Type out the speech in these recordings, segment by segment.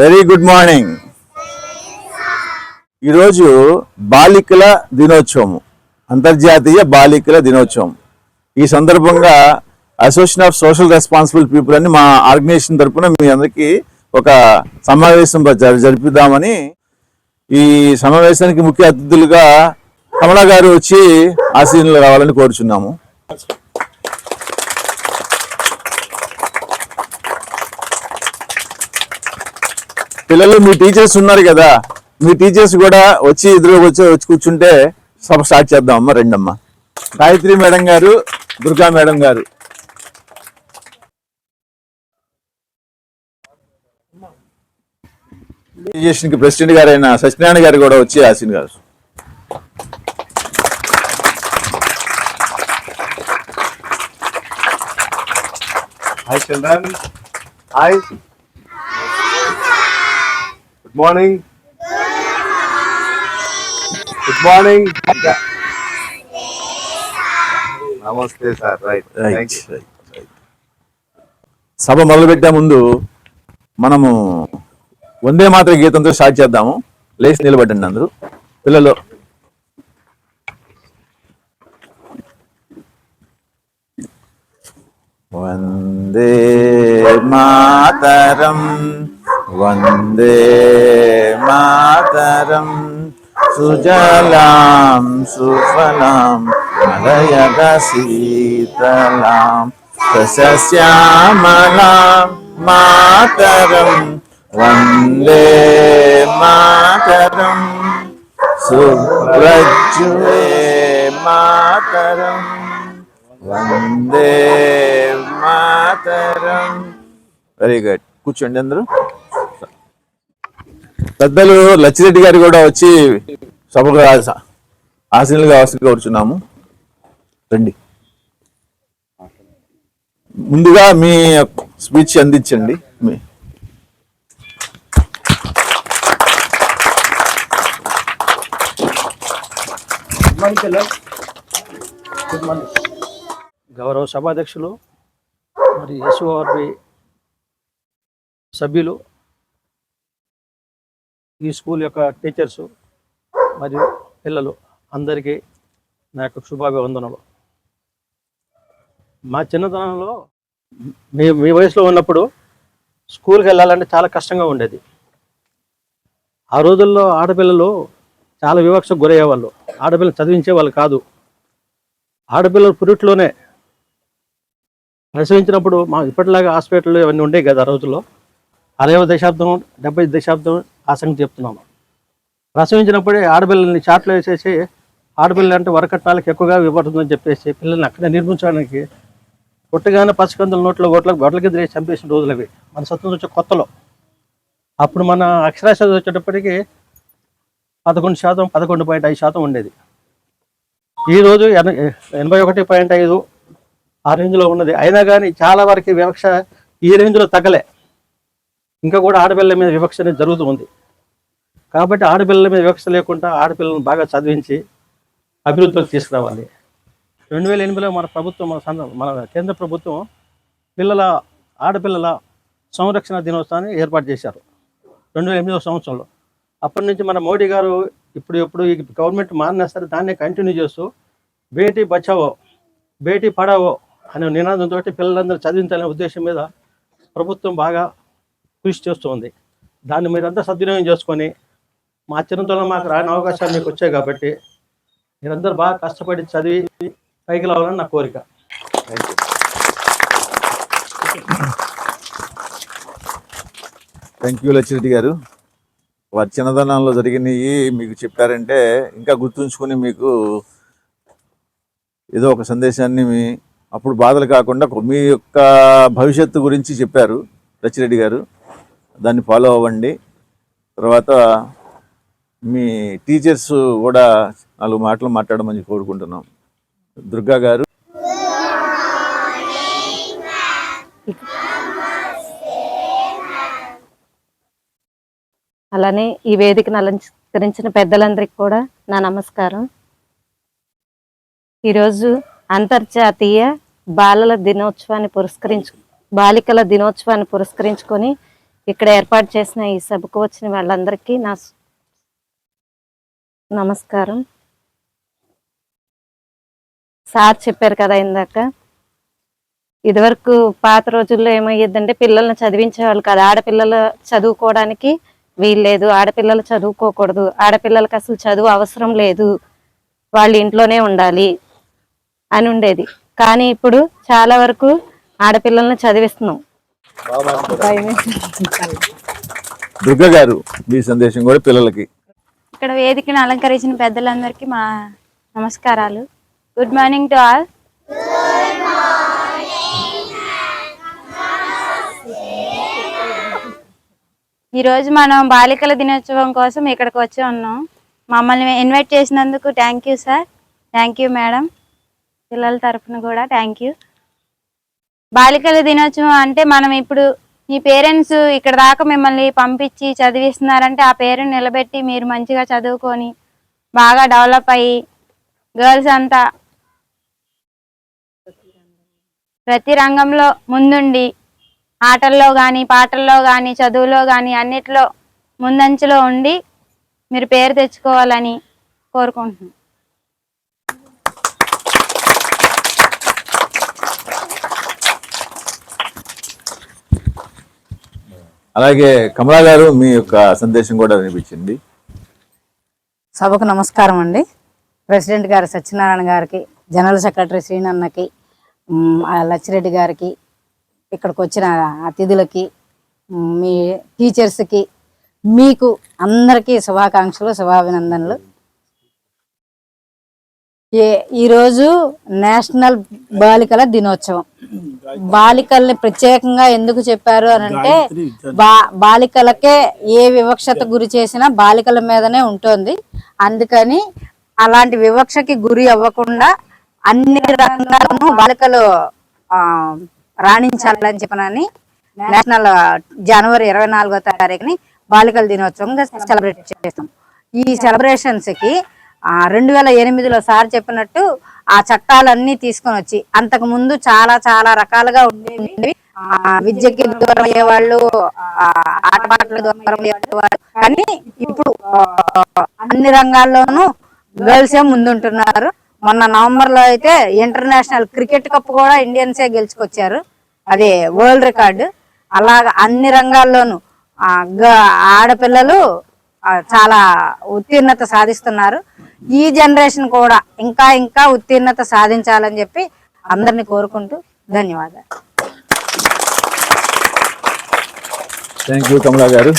Very good morning ఈరోజు బాలికల దినోత్సవం అంతర్జాతీయ బాలికల దినోత్సవం. ఈ సందర్భంగా association of social responsible people అని మా ఆర్గనైజేషన్ తరపున మీ అందరికీ ఒక సమావేశం జరిపిద్దామని ఈ సమావేశానికి ముఖ్య అతిథులుగా కమలా గారు వచ్చి ఆశీనులు రావాలని కోరుచున్నాము. పిల్లలు మీ టీచర్స్ ఉన్నారు కదా మీ టీచర్స్ కూడా వచ్చి ఎదురు వచ్చి వచ్చి కూర్చుంటే సభ స్టార్ట్ చేద్దాం అమ్మ రెండమ్మ. గాయత్రి మేడం గారు దుర్గా మేడం గారు. కి ప్రెసిడెంట్ గారైన సత్యనారాయణ గారు కూడా వచ్చి ఆశీన్ గారు. Hi children hi Good morning. Good morning. Yeah. Namaste sir. Right. Thank right you. Right right. సభ మొదలుపెట్టే ముందు మనము వందే మాత్ర గీతంతో స్టార్ట్ చేద్దాము లేచి నిలబడండి అందరూ పిల్లలు వందే మాతరం వందే మాతరం సుజలాం సుఫలాం మలయగ శీతలాం సస్యశ్యామలాం మాతరం వందే మాతరం సుప్రజ్వే మాతరం వందే మాతరం వెరీ గుడ్ కూర్చోండి అందరూ. పెద్దలు లచ్చిరెడ్డి గారు కూడా వచ్చి సభకు ఆ- ఆశీనులుగా అవసరం కోరుచున్నాము. రండి. ముందుగా మీ స్పీచ్ అందించండి. మీ గౌరవ సభాధ్యక్షులు మరి ఎస్ఓఆర్బి సభ్యులు ఈ స్కూల్ యొక్క టీచర్సు మరియు పిల్లలు అందరికీ నా యొక్క శుభాభివందనలు. మా చిన్నతనంలో మీ మీ వయసులో ఉన్నప్పుడు స్కూల్కి వెళ్ళాలంటే చాలా కష్టంగా ఉండేది. ఆ రోజుల్లో ఆడపిల్లలు చాలా వివక్షకు గురయ్యేవాళ్ళు. ఆడపిల్లలు చదివించే వాళ్ళు కాదు. ఆడపిల్లలు పురిట్లోనే ప్రసవించినప్పుడు మా ఇప్పటిలాగా హాస్పిటల్ ఇవన్నీ ఉండేవి కదా ఆ రోజుల్లో. అరవై దశాబ్దం డెబ్బై దశాబ్దం ఆ సంగతి చెప్తున్నాము ప్రసవించినప్పుడే ఆడపిల్లల్ని చాట్లో వేసేసి ఆడపిల్లలు అంటే వరకట్నాలకు ఎక్కువగా ఇవ్వబడుతుందని చెప్పేసి పిల్లల్ని అక్కడే నిర్మించడానికి పుట్టగానే పసికందుల నోట్లో గోట్ల గొడ్ల కింద చంపేసిన రోజులు అవి. మన సత్వం వచ్చే కొత్తలో. అప్పుడు మన అక్షరాస్యత వచ్చేటప్పటికి పదకొండు శాతం పదకొండు పాయింట్ ఐదు శాతం ఉండేది. ఈరోజు ఎన ఎనభై ఒకటి పాయింట్ ఐదు ఆ రేంజ్లో ఉన్నది. అయినా కానీ చాలా వరకు వివక్ష ఈ రేంజ్లో తగ్గలే. ఇంకా కూడా ఆడపిల్లల మీద వివక్ష అనేది జరుగుతూ ఉంది. కాబట్టి ఆడపిల్లల మీద వివక్ష లేకుండా ఆడపిల్లలను బాగా చదివించి అభివృద్ధిలోకి తీసుకురావాలి. రెండు వేల ఎనిమిదిలో మన ప్రభుత్వం మన సంద మన కేంద్ర ప్రభుత్వం పిల్లల ఆడపిల్లల సంరక్షణ దినోత్సవాన్ని ఏర్పాటు చేశారు రెండు వేల ఎనిమిదవ సంవత్సరంలో. అప్పటి నుంచి మన మోడీ గారు ఇప్పుడు ఎప్పుడు ఈ గవర్నమెంట్ మారినా సరే దాన్నే కంటిన్యూ చేస్తూ బేటీ బచావో బేటీ పడావో అనే నినాదంతో పిల్లలందరూ చదివించాలనే ఉద్దేశం మీద ప్రభుత్వం బాగా కృషి చేస్తుంది దాన్ని మీరంతా సద్వినియోగం చేసుకొని మా చిన్నతనంలో మాకు రాని అవకాశాలు మీకు వచ్చాయి కాబట్టి మీరందరూ బాగా కష్టపడి చదివి పైకి రావాలని నా కోరిక. థ్యాంక్ యూ లచ్చిరెడ్డి గారు. వారి చిన్నదనంలో జరిగినవి మీకు చెప్పారంటే ఇంకా గుర్తుంచుకొని మీకు ఏదో ఒక సందేశాన్ని మీ అప్పుడు బాధలు కాకుండా మీ యొక్క భవిష్యత్తు గురించి చెప్పారు లచ్చిరెడ్డి గారు. దాన్ని ఫాలో అవ్వండి. తర్వాత మీ టీచర్స్ కూడా నాలుగు మాటలు మాట్లాడమని కోరుకుంటున్నాం. దుర్గా గారు. అలానే ఈ వేదికను అలంకరించిన పెద్దలందరికీ కూడా నా నమస్కారం. ఈరోజు అంతర్జాతీయ బాలల దినోత్సవాన్ని పురస్కరించు బాలికల దినోత్సవాన్ని పురస్కరించుకొని ఇక్కడ ఏర్పాటు చేసిన ఈ సభకు వచ్చిన వాళ్ళందరికీ నా నమస్కారం. సార్ చెప్పారు కదా ఇందాక ఇదివరకు పాత రోజుల్లో ఏమయ్యేదంటే పిల్లల్ని చదివించేవాళ్ళు కాదు. ఆడపిల్లలు చదువుకోవడానికి వీల్లేదు. ఆడపిల్లలు చదువుకోకూడదు. ఆడపిల్లలకి అసలు చదువు అవసరం లేదు. వాళ్ళు ఇంట్లోనే ఉండాలి అని ఉండేది. కానీ ఇప్పుడు చాలా వరకు ఆడపిల్లల్ని చదివిస్తున్నాం. దుర్గ గారు మీ సందేశం కూడా పిల్లలకి. ఇక్కడ వేదికను అలంకరించిన పెద్దలందరికీ మా నమస్కారాలు. గుడ్ మార్నింగ్ టు ఆల్ ఈరోజు మనం బాలికల దినోత్సవం కోసం ఇక్కడికి వచ్చి ఉన్నాం. మమ్మల్ని ఇన్వైట్ చేసినందుకు thank you sir thank you madam పిల్లల తరఫున కూడా థ్యాంక్ యూ బాలికల దినోత్సవం అంటే మనం ఇప్పుడు మీ పేరెంట్స్ ఇక్కడ దాకా మిమ్మల్ని పంపించి చదివిస్తున్నారంటే ఆ పేరుని నిలబెట్టి మీరు మంచిగా చదువుకొని బాగా డెవలప్ అయ్యి గర్ల్స్ అంతా ప్రతి రంగంలో ముందుండి ఆటల్లో కానీ పాటల్లో కానీ చదువులో కానీ అన్నిట్లో ముందంచులో ఉండి మీరు పేరు తెచ్చుకోవాలని కోరుకుంటున్నాను అలాగే కమలా గారు మీ యొక్క సందేశం కూడా వినిపించింది. సభకు నమస్కారం అండి. ప్రెసిడెంట్ గారు సత్యనారాయణ గారికి జనరల్ సెక్రటరీ శ్రీనన్నకి లచ్చిరెడ్డి గారికి ఇక్కడికి వచ్చిన అతిథులకి మీ టీచర్స్కి మీకు అందరికీ శుభాకాంక్షలు శుభాభినందనలు. ఏ ఈరోజు నేషనల్ బాలికల దినోత్సవం. బాలికల్ని ప్రత్యేకంగా ఎందుకు చెప్పారు అని అంటే బా బాలికలకే ఏ వివక్షత గురి చేసినా బాలికల మీదనే ఉంటుంది. అందుకని అలాంటి వివక్షకి గురి అవ్వకుండా అన్ని రంగాలను బాలికలు ఆ, రాణించాలని చెప్పనని నేషనల్ జనవరి ఇరవై నాలుగో తారీఖుని బాలికల దినోత్సవంగా సెలబ్రేట్ చేస్తాం. ఈ సెలబ్రేషన్స్కి ఆ రెండు వేల ఎనిమిదిలో సార్ చెప్పినట్టు ఆ చట్టాలన్నీ తీసుకొని వచ్చి అంతకు ముందు చాలా చాలా రకాలుగా ఉండేవి. విద్యకి దూరం అయ్యేవాళ్ళు ఆటపాటలకు దూరం అయ్యేవాళ్ళు. కానీ ఇప్పుడు అన్ని రంగాల్లోనూ గర్ల్స్ ఏ ముందుంటున్నారు. మొన్న నవంబర్లో అయితే ఇంటర్నేషనల్ క్రికెట్ కప్ కూడా ఇండియన్సే గెలుచుకొచ్చారు. అది వరల్డ్ రికార్డు. అలాగ అన్ని రంగాల్లోనూ ఆ, గ- ఆడపిల్లలు చాలా ఉత్తీర్ణత సాధిస్తున్నారు. ఈ జనరేషన్ కూడా ఇంకా ఇంకా ఉత్తీర్ణత సాధించాలని చెప్పి అందరిని కోరుకుంటూ ధన్యవాదాలు. థ్యాంక్ యూ కమలా గారు.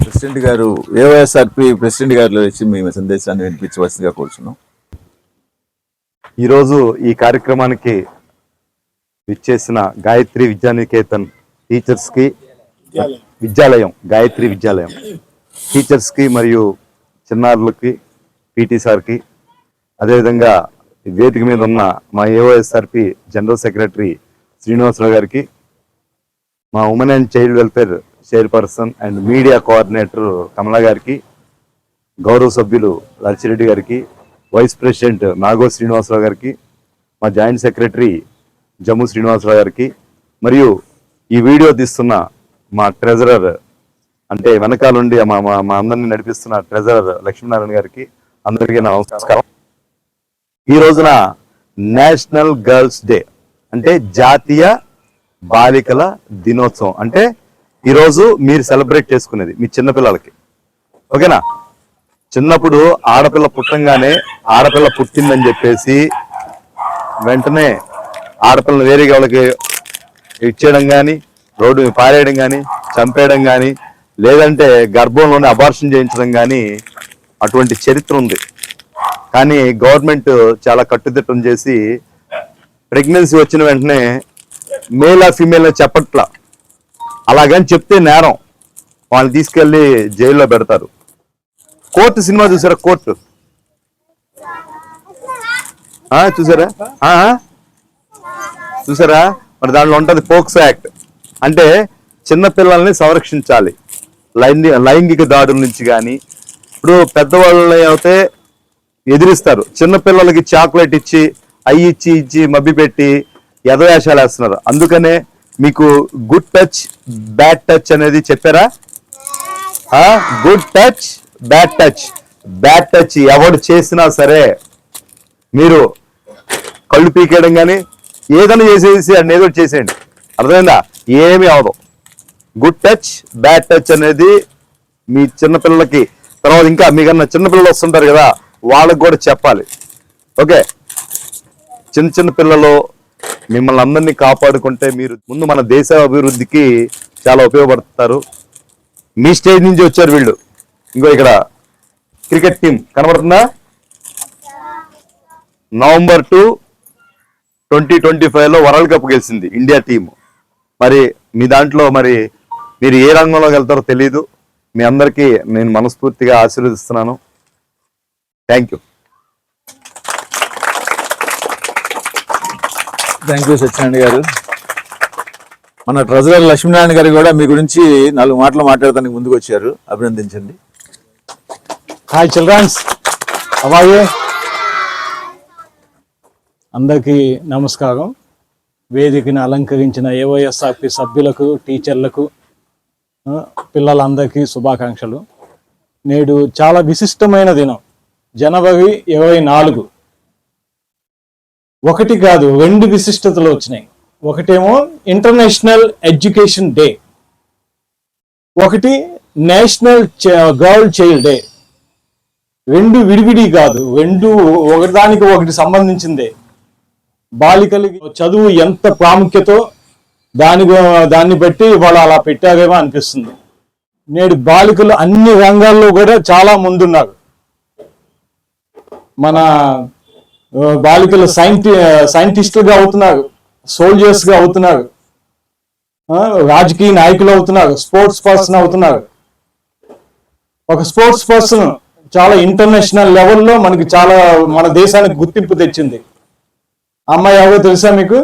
ప్రెసిడెంట్ గారు ఏవైఎస్ఆర్పి ప్రెసిడెంట్ గారు వచ్చి మీ సందేశాన్ని వినిపించవలసిందిగా కోరుచున్నాం. ఈరోజు ఈ కార్యక్రమానికి విచ్చేసిన గాయత్రి విద్యానికేతన్ టీచర్స్కి విద్యాలయం గాయత్రి విద్యాలయం. టీచర్స్కి మరియు చిన్నారులకి పీటీ సార్కి అదేవిధంగా వేదిక మీద ఉన్న మా ఏఓఎస్ఆర్పి జనరల్ సెక్రటరీ శ్రీనివాసరావు గారికి మా women and child welfare chairperson and media coordinator Kamala గారికి గౌరవ సభ్యులు లచ్చిరెడ్డి గారికి వైస్ ప్రెసిడెంట్ నాగో శ్రీనివాసరావు గారికి మా జాయింట్ సెక్రటరీ జమ్ము శ్రీనివాసరావు గారికి మరియు ఈ వీడియో తీస్తున్న మా ట్రెజరర్ అంటే వెనకాలండి మా మా మా అందరిని నడిపిస్తున్న ట్రెజరర్ లక్ష్మీనారాయణ గారికి అందరికీ నా నమస్కారం. ఈ రోజున నేషనల్ గర్ల్స్ డే అంటే జాతీయ బాలికల దినోత్సవం. అంటే ఈరోజు మీరు సెలబ్రేట్ చేసుకునేది మీ చిన్నపిల్లలకి. ఓకేనా? చిన్నప్పుడు ఆడపిల్ల పుట్టంగానే ఆడపిల్ల పుట్టిందని చెప్పేసి వెంటనే ఆడపిల్లని వేరే వాళ్ళకి ఇచ్చేయడం కానీ రోడ్డు పారేయడం కానీ చంపేయడం కానీ లేదంటే గర్భంలోనే అబార్షన్ చేయించడం కానీ అటువంటి చరిత్ర ఉంది. కానీ గవర్నమెంట్ చాలా కట్టుదిట్టం చేసి ప్రెగ్నెన్సీ వచ్చిన వెంటనే మేల్ ఆ ఫీమేల్ చెప్పట్లా. అలాగని చెప్తే నేరం. వాళ్ళని తీసుకెళ్ళి జైల్లో పెడతారు. కోర్టు సినిమా చూసారా? కోర్టు. చూసారా? చూసారా? మరి దాంట్లో ఉంటుంది పోక్సో యాక్ట్. అంటే చిన్నపిల్లల్ని సంరక్షించాలి. లైంగి లైంగిక దాడుల నుంచి కానీ ఇప్పుడు పెద్దవాళ్ళు అయితే ఎదిరిస్తారు. చిన్నపిల్లలకి చాక్లెట్ ఇచ్చి అయ్యి ఇచ్చి ఇచ్చి మబ్బి పెట్టి ఎదవేషాలు వేస్తున్నారు. అందుకనే మీకు గుడ్ టచ్ బ్యాడ్ టచ్ అనేది చెప్పారా? Good touch bad touch bad touch ఎవడు చేసినా సరే మీరు కళ్ళు పీకేయడం కానీ ఏదైనా చేసేసి అన్ని ఏదో చేసేయండి. అర్థమైందా? ఏమీ అవదు. గుడ్ టచ్ బ్యాడ్ టచ్ అనేది మీ చిన్నపిల్లలకి తర్వాత ఇంకా మీకన్నా చిన్నపిల్లలు వస్తుంటారు కదా వాళ్ళకు కూడా చెప్పాలి. ఓకే? చిన్న చిన్న పిల్లలు మిమ్మల్ని అందరినీ కాపాడుకుంటే మీరు ముందు మన దేశ అభివృద్ధికి చాలా ఉపయోగపడతారు. మీ స్టేజ్ నుంచి వచ్చారు వీళ్ళు. ఇంకో ఇక్కడ క్రికెట్ టీం కనబడుతుందా? నవంబర్ టూ ట్వంటీ ట్వంటీ ఫైవ్లో వరల్డ్ కప్ గెలిచింది ఇండియా టీం మరి మీ దాంట్లో మరి మీరు ఏ రంగంలోకి వెళ్తారో తెలియదు మీ అందరికీ నేను మనస్ఫూర్తిగా ఆశీర్వదిస్తున్నాను. Thank you thank you Satyanarayana గారు. మన ట్రెజరర్ లక్ష్మీనారాయణ గారు కూడా మీ గురించి నాలుగు మాటలు మాట్లాడటానికి ముందుకు వచ్చారు. అభినందించండి. హాయ్ చిల్డ్రన్స్ అవాయే అందరికీ నమస్కారం. వేదికని అలంకరించిన ఏవైఎస్ఆర్పి సభ్యులకు టీచర్లకు పిల్లలందరికీ శుభాకాంక్షలు. నేడు చాలా విశిష్టమైన దినం. జనవరి ఇరవై నాలుగు. ఒకటి కాదు రెండు విశిష్టతలు వచ్చినాయి. ఒకటేమో ఇంటర్నేషనల్ ఎడ్యుకేషన్ డే ఒకటి నేషనల్ గర్ల్ చైల్డ్ డే రెండు విడివిడి కాదు రెండు ఒకదానికి ఒకటి సంబంధించిందే. బాలికలకి చదువు ఎంత ప్రాముఖ్యతో దాని దాన్ని బట్టి వాళ్ళు అలా పెట్టారేమో అనిపిస్తుంది. నేడు బాలికలు అన్ని రంగాల్లో కూడా చాలా ముందున్నారు. మన బాలికలు సైంటి సైంటిస్టులుగా అవుతున్నారు. సోల్జర్స్గా అవుతున్నారు. రాజకీయ నాయకులు అవుతున్నారు. స్పోర్ట్స్ పర్సన్ అవుతున్నారు. ఒక స్పోర్ట్స్ పర్సన్ చాలా ఇంటర్నేషనల్ లెవెల్లో మనకి చాలా మన దేశానికి గుర్తింపు తెచ్చింది. అమ్మాయి ఎవరో తెలుసా మీకు?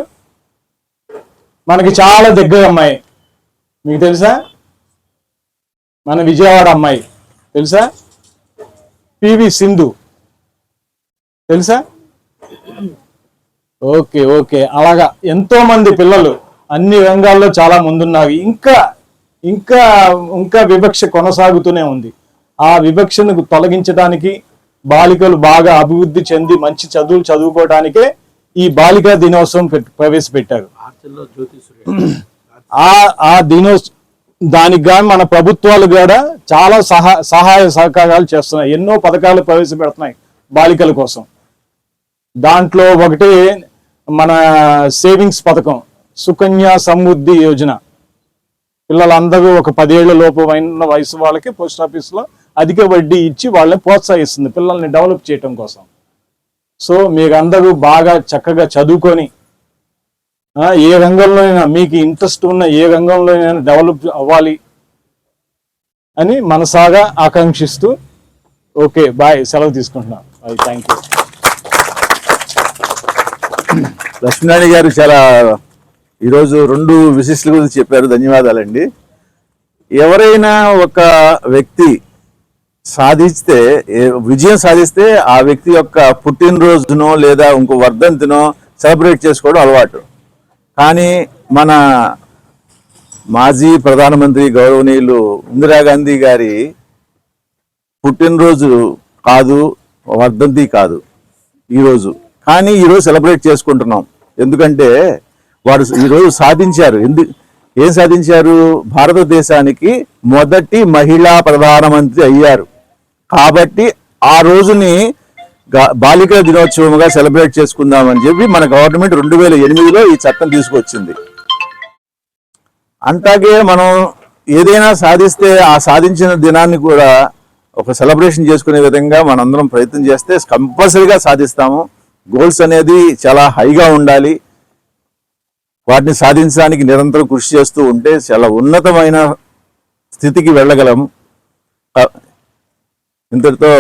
మనకి చాలా దగ్గర అమ్మాయి. మీకు తెలుసా? మన విజయవాడ అమ్మాయి. తెలుసా? P V Sindhu. తెలుసా? Okay okay. అలాగా. ఎంతో మంది పిల్లలు అన్ని రంగాల్లో చాలా ముందున్నారు. ఇంకా ఇంకా ఇంకా వివక్ష కొనసాగుతూనే ఉంది. ఆ వివక్షను తొలగించడానికి బాలికలు బాగా అభివృద్ధి చెంది మంచి చదువులు చదువుకోవడానికే ఈ బాలికా దినోత్సవం ప్రవేశపెట్టారు. ఆ ఆ దానికి కానీ మన ప్రభుత్వాలు కూడా చాలా సహా సహాయ సహకారాలు చేస్తున్నాయి. ఎన్నో పథకాలు ప్రవేశపెడుతున్నాయి బాలికల కోసం. దాంట్లో ఒకటి మన సేవింగ్స్ పథకం సుకన్య సమృద్ధి యోజన. పిల్లలందరూ ఒక పదేళ్ళ లోపు అయిన వయసు వాళ్ళకి పోస్ట్ ఆఫీస్లో అధిక వడ్డీ ఇచ్చి వాళ్ళని ప్రోత్సహిస్తుంది పిల్లల్ని డెవలప్ చేయటం కోసం. సో మీరందరూ బాగా చక్కగా చదువుకొని ఏ రంగంలోనైనా మీకు ఇంట్రెస్ట్ ఉన్న ఏ రంగంలోనైనా డెవలప్ అవ్వాలి అని మనసాగా ఆకాంక్షిస్తూ ఓకే బాయ్ సెలవు తీసుకుంటున్నాను థ్యాంక్ యూ లక్ష్మీనారాయణ గారు చాలా ఈరోజు రెండు విశిష్టుల గురించి చెప్పారు ధన్యవాదాలండి. ఎవరైనా ఒక వ్యక్తి సాధిస్తే విజయం సాధిస్తే ఆ వ్యక్తి యొక్క పుట్టినరోజునో లేదా ఇంకో వర్ధంతినో సెలబ్రేట్ చేసుకోవడం అలవాటు. కానీ మన మాజీ ప్రధానమంత్రి గౌరవనీయులు ఇందిరాగాంధీ గారి పుట్టినరోజు కాదు వర్ధంతి కాదు ఈరోజు. కానీ ఈరోజు సెలబ్రేట్ చేసుకుంటున్నాం. ఎందుకంటే వారు ఈరోజు సాధించారు. ఎందు ఏం సాధించారు? భారతదేశానికి మొదటి మహిళా ప్రధానమంత్రి అయ్యారు. కాబట్టి ఆ రోజుని బాలికల దినోత్సవంగా సెలబ్రేట్ చేసుకుందామని చెప్పి మన గవర్నమెంట్ రెండు వేల ఎనిమిదిలో ఈ చట్టం తీసుకొచ్చింది. అంతాగే మనం ఏదైనా సాధిస్తే ఆ సాధించిన దినాన్ని కూడా ఒక సెలబ్రేషన్ చేసుకునే విధంగా మనందరం ప్రయత్నం చేస్తే కంపల్సరీగా సాధిస్తాము. గోల్స్ అనేది చాలా హైగా ఉండాలి. వాటిని సాధించడానికి నిరంతరం కృషి చేస్తూ ఉంటే చాలా ఉన్నతమైన స్థితికి వెళ్ళగలము ఇంతటితో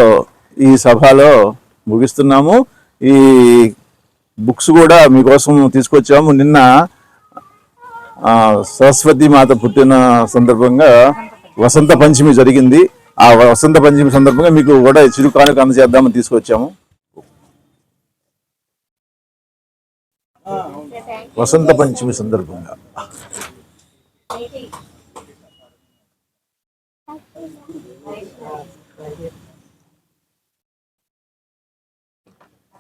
ఈ సభలో ముగిస్తున్నాము. ఈ బుక్స్ కూడా మీకోసం తీసుకొచ్చాము. నిన్న సరస్వతి మాత పుట్టిన సందర్భంగా వసంత పంచమి జరిగింది. ఆ వసంత పంచమి సందర్భంగా మీకు కూడా చిరు కానుక అందజేద్దామని తీసుకొచ్చాము. వసంత పంచమి సందర్భంగా.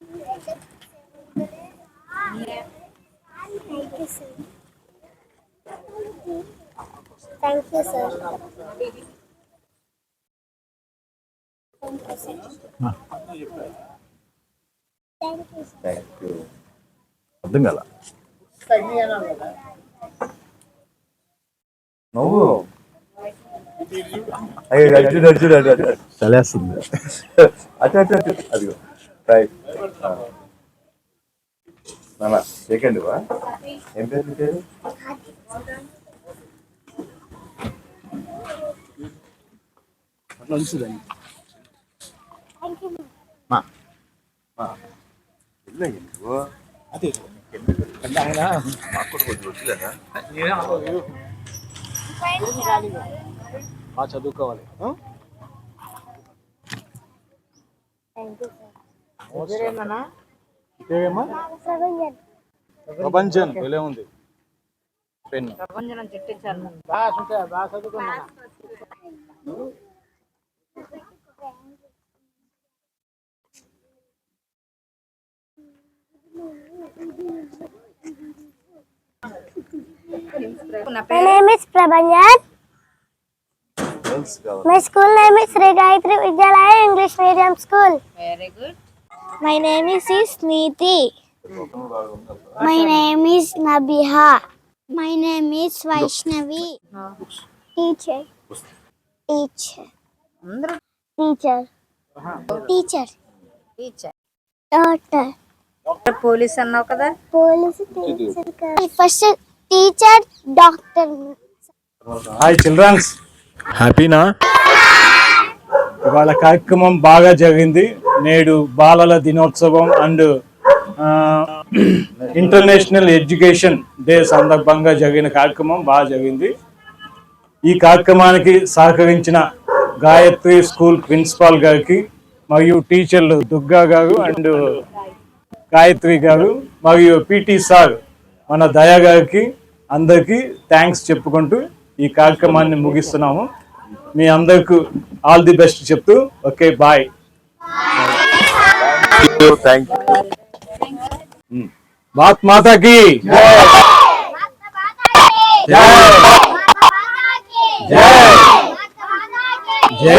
Okay Thank you, sir. Thank you అర్థం కదా నువ్వు అయ్యో అటు చూడు, అటు చూడు, అటు అటు అటు. చలేస్తుంది అటు అటు అటు అదిగో రైట్ నాన్న సెకండ్ వా? ఏం పేరు నీ పేరు? మా. బాగా చదువుకోవాలి. పేరేమ్మా ప్రపంచం ఇలా ఉంది pen My name is Prabhanjan. My school name is Sri Gayatri Vidyalaya English Medium School. Very good My name is Sniti. My name is Nabiha. My name is Vaishnavi. Teacher. Teacher. అందరూ Teacher. Teacher. Teacher Daughter. Police అన్నావు కదా Police teacher. First teacher, doctor. Hi childrens హ్యాపీనా ఇవాళ కార్యక్రమం బాగా జరిగింది నేడు బాలల దినోత్సవం అండ్ ఇంటర్నేషనల్ ఎడ్యుకేషన్ డే సందర్భంగా జరిగిన కార్యక్రమం బాగా జరిగింది. ఈ కార్యక్రమానికి సహకరించిన గాయత్రి స్కూల్ ప్రిన్సిపాల్ గారికి మరియు టీచర్లు దుర్గా గారు అండ్ గాయత్రి గారు మరియు పిటి సార్ మన దయా గారికి అందరికీ థ్యాంక్స్ చెప్పుకుంటూ ఈ కార్యక్రమాన్ని ముగిస్తున్నాము. మీ అందరికీ ఆల్ ది బెస్ట్ చెప్తూ okay bye. Thank you Bharat మాతాకి జై